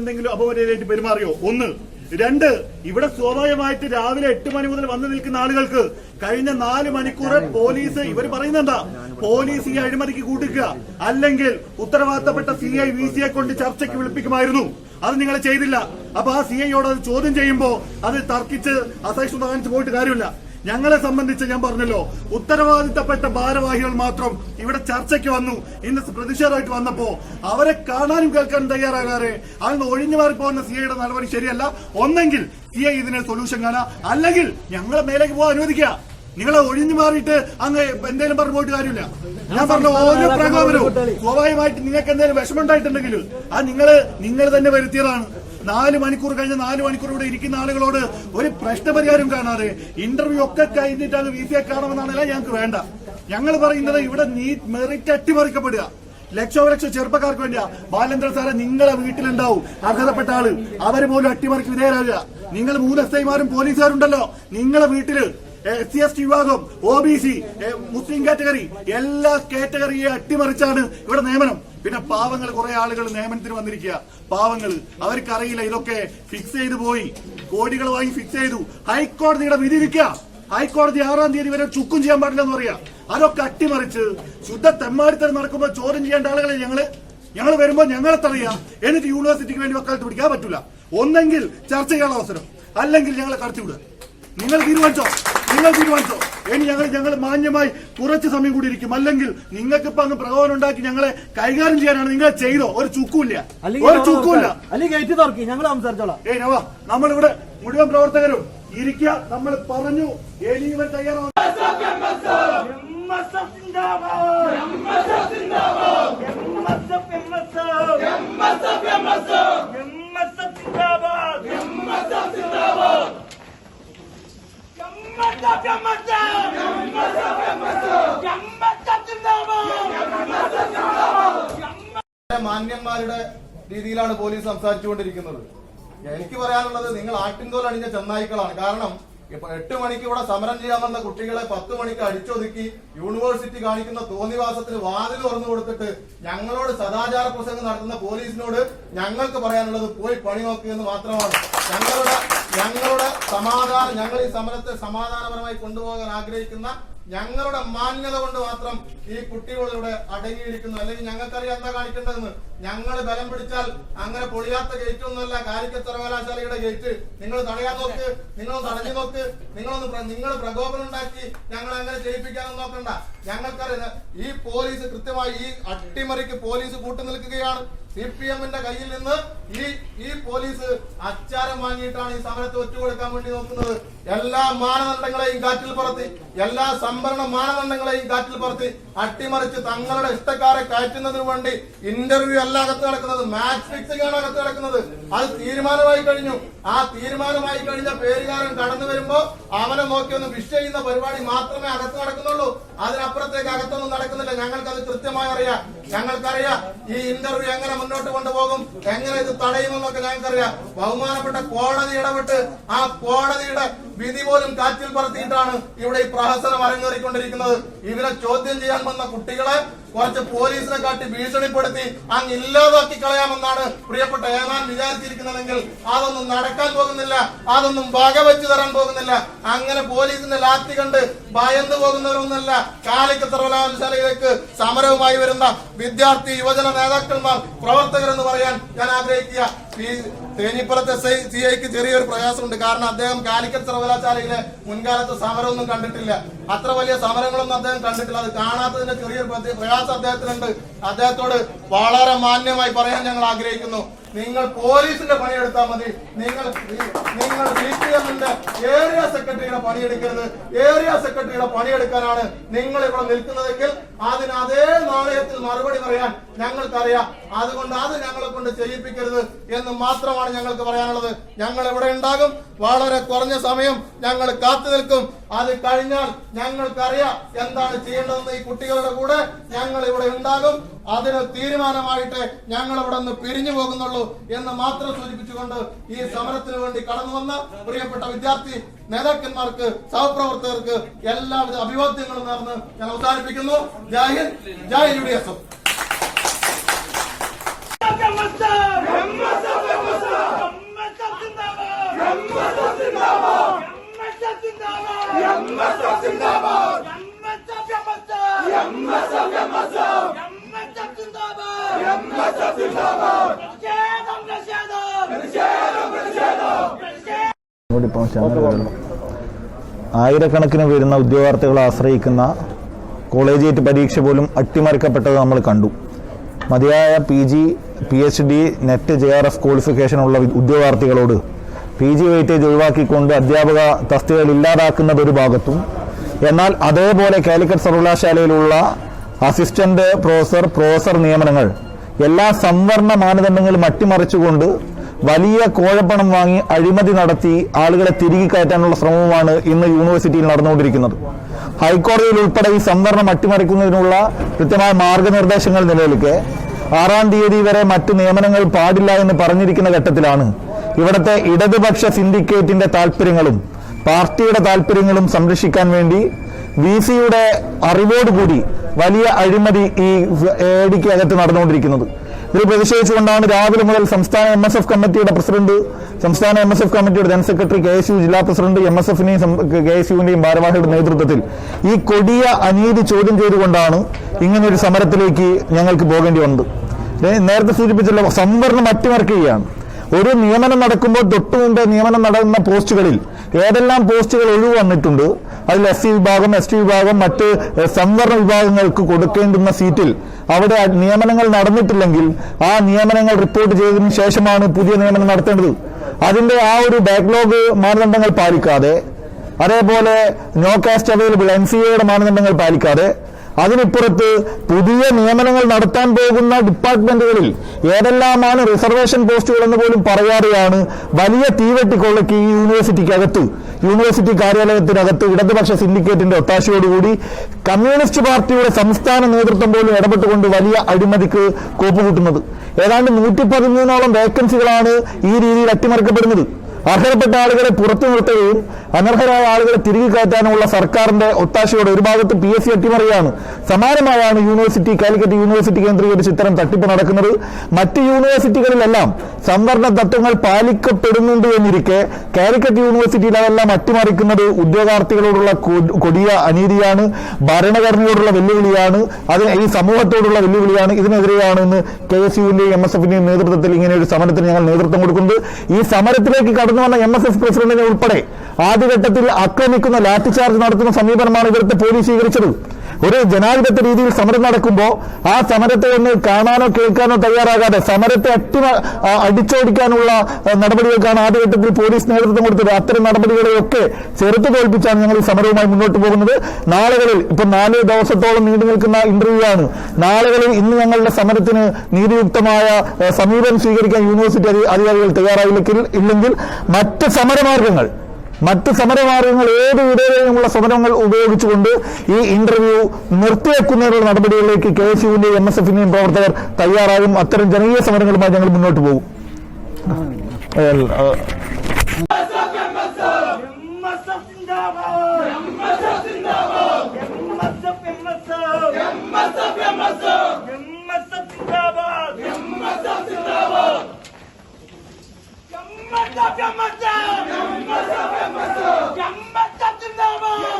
എന്തെങ്കിലും അപമര്യാദയായിട്ട് പെരുമാറിയോ? ഒന്ന്. രണ്ട് ഇവിടെ സ്വാഭാവികമായിട്ട് രാവിലെ എട്ട് മണി മുതൽ വന്നു നിൽക്കുന്ന ആളുകൾക്ക് കഴിഞ്ഞ നാല് മണിക്കൂർ പോലീസ് ഇവർ പറയുന്നെന്താ പോലീസ് ഈ അഴിമതിക്ക് കൂട്ടിക്കുക അല്ലെങ്കിൽ ഉത്തരവാദിത്തപ്പെട്ട സി ഐ വി സിയെ കൊണ്ട് ചർച്ചയ്ക്ക് വിളിപ്പിക്കുമായിരുന്നു. അത് നിങ്ങൾ ചെയ്തില്ല. അപ്പൊ ആ സി ഐയോട് അത് ചോദ്യം ചെയ്യുമ്പോ അത് തർക്കിച്ച് അസഹിഷ്ണുത കാണിച്ച് പോയിട്ട് കാര്യമില്ല. ഞങ്ങളെ സംബന്ധിച്ച് ഞാൻ പറഞ്ഞല്ലോ ഉത്തരവാദിത്തപ്പെട്ട ഭാരവാഹികൾ മാത്രം ഇവിടെ ചർച്ചയ്ക്ക് വന്നു ഇന്ന് പ്രതിഷേധമായിട്ട് വന്നപ്പോ അവരെ കാണാനും കേൾക്കാനും തയ്യാറാകാതെ അതിന് ഒഴിഞ്ഞു മാറി പോകുന്ന സി ഐയുടെ നടപടി ശരിയല്ല. ഒന്നെങ്കിൽ സി ഐ ഇതിനെ സൊല്യൂഷൻ കാണാ അല്ലെങ്കിൽ ഞങ്ങളെ മേലേക്ക് പോകാൻ അനുവദിക്കുക. നിങ്ങളെ ഒഴിഞ്ഞു മാറിയിട്ട് അങ്ങ് എന്തെങ്കിലും പറഞ്ഞു പോയിട്ട് കാര്യമില്ല. ഞാൻ പറഞ്ഞ ഓരോ പ്രകോപനവും സ്വാഭാവികമായിട്ട് നിങ്ങൾക്ക് എന്തെങ്കിലും വിഷമം ഉണ്ടായിട്ടുണ്ടെങ്കിൽ ആ നിങ്ങൾ നിങ്ങൾ തന്നെ വരുത്തിയതാണ്. നാല് മണിക്കൂർ കഴിഞ്ഞ നാല് മണിക്കൂർ ഇവിടെ ഇരിക്കുന്ന ആളുകളോട് ഒരു പ്രശ്നപരിഹാരം കാണാതെ ഇന്റർവ്യൂ ഒക്കെ കഴിഞ്ഞിട്ട് അത് വി സിയെ കാണുമെന്നാണല്ല ഞങ്ങൾക്ക് വേണ്ട. ഞങ്ങൾ പറയുന്നത് ഇവിടെ നീ മെറിറ്റ് അട്ടിമറിക്കപ്പെടുക. ലക്ഷോലക്ഷം ചെറുപ്പക്കാർക്ക് വേണ്ടിയാ. ബാലേന്ദ്ര സാറെ നിങ്ങളെ വീട്ടിലുണ്ടാവും. അർഹതപ്പെട്ട ആൾ. അവർ പോലും അട്ടിമറിക്ക് വിധേയരാകുക. നിങ്ങൾ മൂന്ന് എസ് ഐമാരും പോലീസുകാരുണ്ടല്ലോ. നിങ്ങളെ വീട്ടിൽ എസ് സി എസ് ടി വിഭാഗം ഒ ബി സി മുസ്ലിം കാറ്റഗറി എല്ലാ കാറ്റഗറിയെ അട്ടിമറിച്ചാണ് ഇവിടെ നിയമനം. പിന്നെ പാവങ്ങൾ കുറെ ആളുകൾ നിയമനത്തിന് വന്നിരിക്കുക. പാവങ്ങൾ അവർക്കറിയില്ല ഇതൊക്കെ ഫിക്സ് ചെയ്തു പോയി. കോടികൾ വാങ്ങി ഫിക്സ് ചെയ്തു. ഹൈക്കോടതിയുടെ വിധി വിൽക്കുക ഹൈക്കോടതി ആറാം തീയതി വരെ ചുക്കും ചെയ്യാൻ പാടില്ല എന്ന് പറയാ. അതൊക്കെ അട്ടിമറിച്ച് ശുദ്ധ തെമ്മാടിത്തരം നടക്കുമ്പോൾ ചോദ്യം ചെയ്യേണ്ട ആളുകളെ ഞങ്ങൾ ഞങ്ങൾ വരുമ്പോൾ ഞങ്ങളെ തടയുക എന്നിട്ട് യൂണിവേഴ്സിറ്റിക്ക് വേണ്ടി വക്കാലത്ത് പിടിക്കാൻ പറ്റൂല. ഒന്നെങ്കിൽ ചർച്ച ചെയ്യാനുള്ള അവസരം. അല്ലെങ്കിൽ ഞങ്ങളെ കടത്തിവിടുക. നിങ്ങൾ തീരുമാനിച്ചോ? നിങ്ങൾ തീരുമാനിച്ചോ? ഇനി ഞങ്ങൾ ഞങ്ങൾ മാന്യമായി കുറച്ച് സമയം കൂടി ഇരിക്കും. അല്ലെങ്കിൽ നിങ്ങൾക്ക് ഇപ്പൊ അങ്ങ് പ്രകോപനം ഉണ്ടാക്കി ഞങ്ങളെ കൈകാര്യം ചെയ്യാനാണ് നിങ്ങൾ ചെയ്തോ ഒരു ചുക്കുമില്ല. ഒരു ഏയ് നവ നമ്മളിവിടെ മുഴുവൻ പ്രവർത്തകരും ഇരിക്കുക നമ്മൾ പറഞ്ഞു ഇനി ഇവർ തയ്യാറാവും മാന്യന്മാരുടെ രീതിയിലാണ് പോലീസ് സംസാരിച്ചുകൊണ്ടിരിക്കുന്നത്. എനിക്ക് പറയാനുള്ളത് നിങ്ങൾ ആട്ടിൻതോൽ അണിഞ്ഞ ചെന്നായ്ക്കളാണ്. കാരണം ഇപ്പൊ എട്ട് മണിക്ക് ഇവിടെ സമരം ചെയ്യാൻ വന്ന കുട്ടികളെ പത്ത് മണിക്ക് അടിച്ചൊതുക്കി യൂണിവേഴ്സിറ്റി കാണിക്കുന്ന തോന്നിവാസത്തിന് വാതിൽ തുറന്നു കൊടുത്തിട്ട് ഞങ്ങളോട് സദാചാര പ്രസംഗം നടത്തുന്ന പോലീസിനോട് ഞങ്ങൾക്ക് പറയാനുള്ളത് പോയി പണി നോക്കുക എന്ന് മാത്രമാണ്. ഞങ്ങളുടെ ഞങ്ങളുടെ സമാധാനം ഞങ്ങൾ ഈ സമരത്തെ സമാധാനപരമായി കൊണ്ടുപോകാൻ ആഗ്രഹിക്കുന്ന ഞങ്ങളുടെ മാന്യത കൊണ്ട് മാത്രം ഈ കുട്ടികളിലൂടെ അടങ്ങിയിരിക്കുന്നു. അല്ലെങ്കിൽ ഞങ്ങൾക്കറിയാം എന്താ കാണിക്കേണ്ടതെന്ന്. ഞങ്ങൾ ബലം പിടിച്ചാൽ അങ്ങനെ പൊളിയാത്ത ഗേറ്റ് ഒന്നുമല്ല കാലിക്കറ്റ് സർവകലാശാലയുടെ ഗേറ്റ് നിങ്ങൾ തടയാൻ നോക്ക് നിങ്ങളൊന്ന് തടഞ്ഞു നോക്ക് നിങ്ങളൊന്ന് നിങ്ങൾ പ്രകോപനം ഉണ്ടാക്കി ഞങ്ങൾ അങ്ങനെ ചെയ്യിപ്പിക്കാനൊന്നും നോക്കണ്ട. ഞങ്ങൾക്കറിയാം ഈ പോലീസ് കൃത്യമായി ഈ അട്ടിമറിക്ക് പോലീസ് കൂട്ടു നിൽക്കുകയാണ്. സി പി എമ്മിന്റെ കയ്യിൽ നിന്ന് ഈ ഈ പോലീസ് അച്ചാരം വാങ്ങിയിട്ടാണ് ഈ സമരത്തെ ഒറ്റുകൊടുക്കാൻ വേണ്ടി നോക്കുന്നത്. എല്ലാ മാനദണ്ഡങ്ങളെയും കാറ്റിൽ പറത്തി എല്ലാ സംഭരണ മാനദണ്ഡങ്ങളെയും കാറ്റിൽ പറത്തി അട്ടിമറിച്ച് തങ്ങളുടെ ഇഷ്ടക്കാരെ കയറ്റുന്നതിന് വേണ്ടി ഇന്റർവ്യൂ അല്ല അകത്ത് നടക്കുന്നത് മാച്ച് ഫിക്സിംഗ് ആണ് അകത്ത് നടക്കുന്നത് അത് തീരുമാനമായി കഴിഞ്ഞു. ആ തീരുമാനമായി കഴിഞ്ഞ പേരുകാരൻ കടന്നു വരുമ്പോ അവനെ നോക്കി ഒന്ന് വിഷ് ചെയ്യുന്ന പരിപാടി മാത്രമേ അകത്ത് നടക്കുന്നുള്ളൂ. അതിനപ്പുറത്തേക്ക് അകത്തൊന്നും നടക്കുന്നില്ല. ഞങ്ങൾക്കത് കൃത്യമായി അറിയാം. ഞങ്ങൾക്കറിയാം ഈ ഇന്റർവ്യൂ എങ്ങനെ മുന്നോട്ട് കൊണ്ടുപോകും. എങ്ങനെ ഇത് തടയുമെന്നൊക്കെ ഞങ്ങൾക്കറിയാം. ബഹുമാനപ്പെട്ട കോടതി ഇടപെട്ട് ആ കോടതിയുടെ വിധി പോലും കാറ്റിൽ പറത്തിയിട്ടാണ് ഇവിടെ ഈ പ്രഹസനം അരങ്ങേറിക്കൊണ്ടിരിക്കുന്നത്. ഇവരെ ചോദ്യം ചെയ്യാൻ വന്ന കുട്ടികളെ കുറച്ച് പോലീസിനെ കാട്ടി ഭീഷണിപ്പെടുത്തി അങ്ങ് ഇല്ലാതാക്കി കളയാമെന്നാണ് പ്രിയപ്പെട്ട ഏമാൻ വിചാരിച്ചിരിക്കുന്നതെങ്കിൽ അതൊന്നും നടക്കാൻ പോകുന്നില്ല അതൊന്നും വകവെച്ചു തരാൻ പോകുന്നില്ല. അങ്ങനെ പോലീസിന്റെ ലാത്തി കണ്ട് ഭയന്നു പോകുന്നവരൊന്നല്ല കാലിക്ക് സർവകലാശാലയിലേക്ക് സമരവുമായി വരുന്ന വിദ്യാർത്ഥി യുവജന നേതാക്കന്മാർ പ്രവർത്തകരെന്ന് പറയാൻ ഞാൻ ആഗ്രഹിക്കുക. ഈ തേഞ്ഞിപ്പുറത്തെ എസ് ഐ സി ഐക്ക് ചെറിയൊരു പ്രയാസമുണ്ട്. കാരണം അദ്ദേഹം കാലിക്കറ്റ് സർവകലാശാലയിലെ മുൻകാലത്തെ സമരമൊന്നും കണ്ടിട്ടില്ല. അത്ര വലിയ സമരങ്ങളൊന്നും അദ്ദേഹം കണ്ടിട്ടില്ല. അത് കാണാത്തതിന്റെ ചെറിയൊരു പ്രയാസം അദ്ദേഹത്തിനുണ്ട്. അദ്ദേഹത്തോട് വളരെ മാന്യമായി പറയാൻ ഞങ്ങൾ ആഗ്രഹിക്കുന്നു. നിങ്ങൾ പോലീസിന്റെ പണിയെടുത്താൽ മതി. നിങ്ങൾ നിങ്ങൾ സി പി എമ്മിന്റെ ഏരിയ സെക്രട്ടറിയുടെ പണിയെടുക്കരുത്. ഏരിയ സെക്രട്ടറിയുടെ പണിയെടുക്കാനാണ് നിങ്ങൾ ഇവിടെ നിൽക്കുന്നതെങ്കിൽ അതിന് അതേ നാണയത്തിൽ മറുപടി പറയാൻ ഞങ്ങൾക്കറിയാം. അതുകൊണ്ട് അത് ഞങ്ങളെ കൊണ്ട് ചെയ്യിപ്പിക്കരുത് എന്ന് മാത്രമാണ് ഞങ്ങൾക്ക് പറയാനുള്ളത്. ഞങ്ങൾ ഇവിടെ ഉണ്ടാകും? വളരെ കുറഞ്ഞ സമയം ഞങ്ങൾ കാത്തു നിൽക്കും. അത് കഴിഞ്ഞാൽ ഞങ്ങൾക്കറിയാം എന്താണ് ചെയ്യേണ്ടതെന്ന് ഈ കുട്ടികളുടെ കൂടെ ഞങ്ങൾ ഇവിടെ ഉണ്ടാകും അതിന് തീരുമാനമായിട്ട് ഞങ്ങൾ ഇവിടെ നിന്ന് പിരിഞ്ഞു പോകുന്നുള്ളൂ എന്ന് മാത്രം സൂചിപ്പിച്ചുകൊണ്ട് ഈ സമരത്തിന് വേണ്ടി കടന്നു വന്ന പ്രിയപ്പെട്ട വിദ്യാർത്ഥി നേതാക്കന്മാർക്ക് സഹപ്രവർത്തകർക്ക് എല്ലാവിധ അഭിവാദ്യങ്ങളും നേർന്ന് ഞാൻ അവസാനിപ്പിക്കുന്നു ജയ് ഹിന്ദ് ജയ് U D F on, come വരണം. ആയിരക്കണക്കിന് വരുന്ന ഉദ്യോഗാർത്ഥികളെ ആശ്രയിക്കുന്ന കോളേജിയേറ്റ് പരീക്ഷ പോലും അട്ടിമറിക്കപ്പെട്ടത് നമ്മൾ കണ്ടു. മതിയായ P G P H D NET J R F ക്വാളിഫിക്കേഷനുള്ള ഉള്ള ഉദ്യോഗാർത്ഥികളോട് പി ജി വെയിറ്റേജ് ഒഴിവാക്കിക്കൊണ്ട് അധ്യാപക തസ്തികകൾ ഇല്ലാതാക്കുന്നത് ഒരു ഭാഗത്തും എന്നാൽ അതേപോലെ കാലിക്കറ്റ് സർവകലാശാലയിലുള്ള അസിസ്റ്റന്റ് പ്രൊഫസർ പ്രൊഫസർ നിയമനങ്ങൾ എല്ലാ സംവരണ മാനദണ്ഡങ്ങളും അട്ടിമറിച്ചുകൊണ്ട് വലിയ കോഴപ്പണം വാങ്ങി അഴിമതി നടത്തി ആളുകളെ തിരികെ കയറ്റാനുള്ള ശ്രമവുമാണ് ഇന്ന് യൂണിവേഴ്സിറ്റിയിൽ നടന്നുകൊണ്ടിരിക്കുന്നത്. ഹൈക്കോടതിയിൽ ഉൾപ്പെടെ ഈ സംവരണം അട്ടിമറിക്കുന്നതിനുള്ള കൃത്യമായ മാർഗനിർദ്ദേശങ്ങൾ നിലനിൽക്കെ ആറാം തീയതി വരെ മറ്റു നിയമനങ്ങൾ പാടില്ല എന്ന് പറഞ്ഞിരിക്കുന്ന ഘട്ടത്തിലാണ് ഇവിടുത്തെ ഇടതുപക്ഷ സിൻഡിക്കേറ്റിന്റെ താല്പര്യങ്ങളും പാർട്ടിയുടെ താല്പര്യങ്ങളും സംരക്ഷിക്കാൻ വേണ്ടി വി സിയുടെ അറിവോടുകൂടി വലിയ അഴിമതി ഈ എഡിക്ക് അകത്ത് നടന്നുകൊണ്ടിരിക്കുന്നത്. ഇതിൽ പ്രതിഷേധിച്ചുകൊണ്ടാണ് രാവിലെ മുതൽ സംസ്ഥാന എം എസ് എഫ് കമ്മിറ്റിയുടെ പ്രസിഡന്റ് സംസ്ഥാന എം എസ് എഫ് കമ്മിറ്റിയുടെ general secretary K S U ജില്ലാ പ്രസിഡന്റ് എം എസ് എഫിനെയും കെ എസ് യുവിന്റെയും ഭാരവാഹിയുടെ നേതൃത്വത്തിൽ ഈ കൊടിയ അനീതി ചോദ്യം ചെയ്തുകൊണ്ടാണ് ഇങ്ങനൊരു സമരത്തിലേക്ക് ഞങ്ങൾക്ക് പോകേണ്ടി വന്നത് നേരത്തെ സൂചിപ്പിച്ചല്ലോ സംവരണം അട്ടിമറിക്കുകയാണ്. ഒരു നിയമനം നടക്കുമ്പോൾ തൊട്ടു മുമ്പേ നിയമനം നടന്ന പോസ്റ്റുകളിൽ ഏതെല്ലാം പോസ്റ്റുകൾ ഒഴിവ് വന്നിട്ടുണ്ട്? അതിൽ എസ് സി വിഭാഗം എസ് ടി വിഭാഗം മറ്റ് സംവരണ വിഭാഗങ്ങൾക്ക് കൊടുക്കേണ്ടുന്ന സീറ്റിൽ അവിടെ നിയമനങ്ങൾ നടന്നിട്ടില്ലെങ്കിൽ ആ നിയമനങ്ങൾ റിപ്പോർട്ട് ചെയ്തതിനു ശേഷമാണ് പുതിയ നിയമനം നടത്തേണ്ടത്. അതിന്റെ ആ ഒരു ബാക്ക്ലോഗ് മാനദണ്ഡങ്ങൾ പാലിക്കാതെ അതേപോലെ no caste available N C എയുടെ മാനദണ്ഡങ്ങൾ പാലിക്കാതെ അതിനിപ്പുറത്ത് പുതിയ നിയമനങ്ങൾ നടത്താൻ പോകുന്ന ഡിപ്പാർട്ട്മെന്റുകളിൽ ഏതെല്ലാമാണ് റിസർവേഷൻ പോസ്റ്റുകൾ എന്ന് പോലും പറയാറിയാണ് വലിയ തീവെട്ടിക്കൊള്ളയ്ക്ക് ഈ യൂണിവേഴ്സിറ്റിക്കകത്ത് യൂണിവേഴ്സിറ്റി കാര്യാലയത്തിനകത്ത് ഇടതുപക്ഷ സിൻഡിക്കേറ്റിന്റെ ഒത്താശയോടുകൂടി കമ്മ്യൂണിസ്റ്റ് പാർട്ടിയുടെ സംസ്ഥാന നേതൃത്വം പോലും ഇടപെട്ടുകൊണ്ട് വലിയ അഴിമതിക്ക് കോപ്പുകൂട്ടുന്നത്. ഏതാണ്ട് നൂറ്റി പതിമൂന്നോളം വേക്കൻസികളാണ് ഈ രീതിയിൽ അട്ടിമറിക്കപ്പെടുന്നത്. അർഹതപ്പെട്ട ആളുകളെ പുറത്തു നിർത്തുകയും അനർഹരായ ആളുകളെ തിരികെ കയറ്റാനുമുള്ള സർക്കാരിന്റെ ഒത്താശയോടെ ഒരു ഭാഗത്ത് പി എസ് സി അട്ടിമറിയാണ്. സമാനമായാണ് യൂണിവേഴ്സിറ്റി കാലിക്കറ്റ് യൂണിവേഴ്സിറ്റി കേന്ദ്രീകരിച്ച് ഇത്തരം തട്ടിപ്പ് നടക്കുന്നത്. മറ്റ് യൂണിവേഴ്സിറ്റികളിലെല്ലാം സംവരണ തത്വങ്ങൾ പാലിക്കപ്പെടുന്നുണ്ട് എന്നിരിക്കെ കാലിക്കറ്റ് യൂണിവേഴ്സിറ്റിയിൽ അതെല്ലാം അട്ടിമറിക്കുന്നത് ഉദ്യോഗാർത്ഥികളോടുള്ള കൊടിയ അനീതിയാണ് ഭരണഘടനയോടുള്ള വെല്ലുവിളിയാണ് അതിന് ഈ സമൂഹത്തോടുള്ള വെല്ലുവിളിയാണ്. ഇതിനെതിരെയാണ് ഇന്ന് കെ എസ് യുവിന്റെയും എം എസ് എഫിന്റെയും നേതൃത്വത്തിൽ ഇങ്ങനെ ഒരു സമരത്തിന് ഞങ്ങൾ നേതൃത്വം കൊടുക്കുന്നത് ഈ സമരത്തിലേക്ക് കടന്നു വന്ന എം എസ് എഫ് പ്രസിഡന്റിനെ ഉൾപ്പെടെ ആദ്യഘട്ടത്തിൽ ആക്രമിക്കുന്ന ലാത്തിചാർജ് നടത്തുന്ന സമീപനമാണ് ഇവിടുത്തെ പോലീസ് സ്വീകരിച്ചത്. ഒരു ജനാധിപത്യ രീതിയിൽ സമരം നടക്കുമ്പോൾ ആ സമരത്തെ ഒന്ന് കാണാനോ കേൾക്കാനോ തയ്യാറാകാതെ സമരത്തെ അട്ടി ആ, അടിച്ചോടിക്കാനുള്ള നടപടികൾക്കാണ് ആദ്യഘട്ടത്തിൽ പോലീസ് നേതൃത്വം കൊടുത്തത്. അത്തരം നടപടികളെയൊക്കെ ചെറുത്തു തോൽപ്പിച്ചാണ് ഞങ്ങൾ ഈ സമരവുമായി മുന്നോട്ട് പോകുന്നത്. നാളുകളിൽ ഇപ്പൊ നാല് ദിവസത്തോളം നീണ്ടു നിൽക്കുന്ന ഇന്റർവ്യൂ ആണ്. നാളുകളിൽ ഇന്ന് ഞങ്ങളുടെ സമരത്തിന് നീതിയുക്തമായ സമീപനം സ്വീകരിക്കാൻ യൂണിവേഴ്സിറ്റി അധികാരികൾ തയ്യാറായില്ലെങ്കിൽ ഇല്ലെങ്കിൽ മറ്റ് സമരമാർഗങ്ങൾ മറ്റ് സമരമാർഗങ്ങൾ ഏത് ഇടയിലുള്ള സമരങ്ങൾ ഉപയോഗിച്ചുകൊണ്ട് ഈ ഇന്റർവ്യൂ നിർത്തിവെക്കുന്നതിനുള്ള നടപടികളിലേക്ക് കെ എസ് യുവിന്റെയും എം എസ് എഫിന്റെയും പ്രവർത്തകർ തയ്യാറാകും അത്തരം ജനകീയ സമരങ്ങളുമായി ഞങ്ങൾ മുന്നോട്ട് പോകും 병 맞다 병 맞다 병 맞다 병 맞다 병 맞다 좀 나와봐